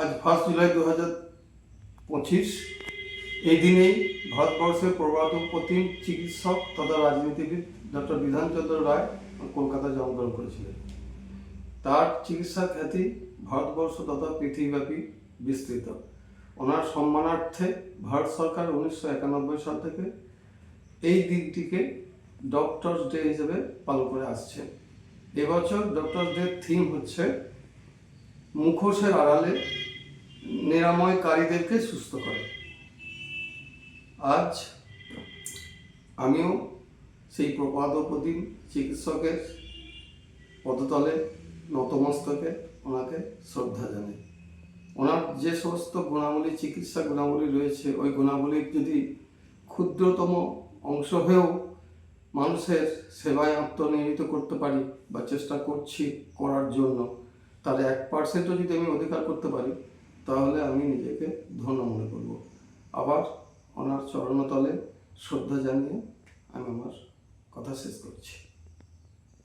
আজ first July দু হাজার পঁচিশ। এই দিনেই ভারতবর্ষের প্রবাদ প্রতিম চিকিৎসক তথা রাজনীতিবিদ ডক্টর বিধানচন্দ্র রায় কলকাতায় জন্মগ্রহণ করেছিলেন। তার চিকিৎসা খ্যাতি ভারতবর্ষ তথা পৃথিবীব্যাপী বিস্তৃত। ওনার সম্মানার্থে ভারত সরকার উনিশশো একানব্বই সাল থেকে এই দিনটিকে ডক্টরস ডে হিসেবে পালন করে আসছে। এবছর ডক্টরস ডে থিম হচ্ছে মুখোশের আড়ালে নিরাময়কারীদেরকে সুস্থ করে। আজ আমিও সেই প্রপাদপ্রতিম চিকিৎসকের পদতলে নতমস্তকে ওনাকে শ্রদ্ধা জানাই। ওনার যে সমস্ত গুণাবলী, চিকিৎসা গুণাবলী রয়েছে, ওই গুণাবলীর যদি ক্ষুদ্রতম অংশ হয়েও মানুষের সেবায় আত্মনিয়োজিত করতে পারি বা চেষ্টা করছি করার জন্য, তাহলে এক পার্সেন্টও যদি আমি অধিকার করতে পারি তাহলে আমি নিজেকে ধন্য মনে করব। আবার ওনার চরণতলে শ্রদ্ধা জানিয়ে আমি আমার কথা শেষ করছি।